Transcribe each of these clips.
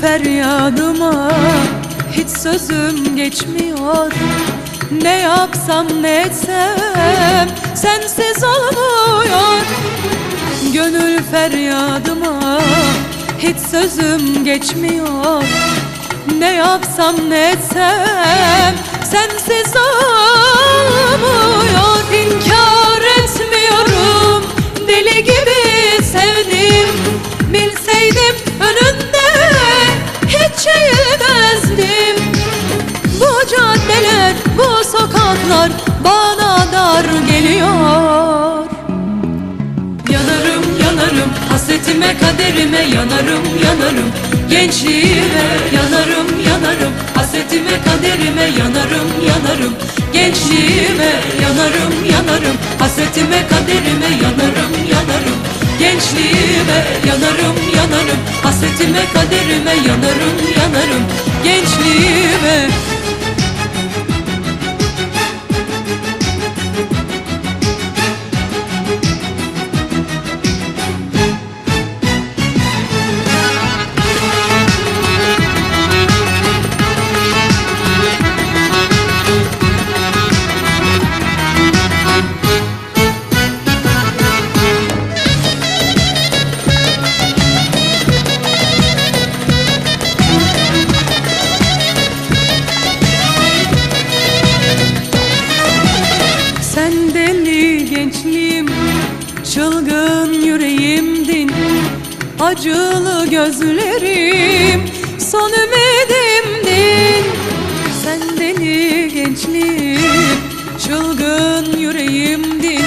feryadıma hiç sözüm geçmiyor. Ne yapsam ne etsem sensiz olmuyor. Gönül feryadıma hiç sözüm geçmiyor. Ne yapsam ne etsem sensiz olmuyor bu sokaklar bana dar geliyor. Yanarım yanarım hasretime kaderime yanarım yanarım. Gençliğime yanarım yanarım hasretime kaderime yanarım yanarım. Gençliğime yanarım yanarım hasretime kaderime yanarım yanarım. Gençliğime yanarım yanarım hasretime kaderime yanarım yanarım Acılı gözlerim, son ümidimdin Sen deli gençliğim, çılgın yüreğimdin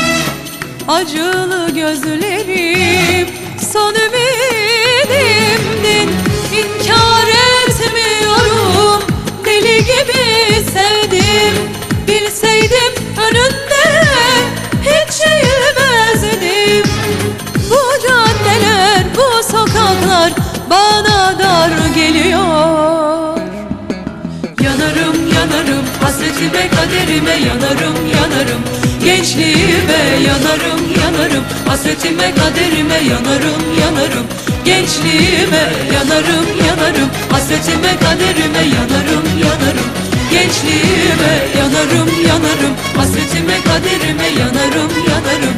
Acılı gözlerim, bana dar geliyor. Yanarım yanarım hasretime kaderime yanarım yanarım. Gençliğime yanarım yanarım. Hasretime kaderime yanarım yanarım. Gençliğime yanarım yanarım. Hasretime kaderime yanarım yanarım. Gençliğime yanarım yanarım. Hasretime kaderime yanarım yanarım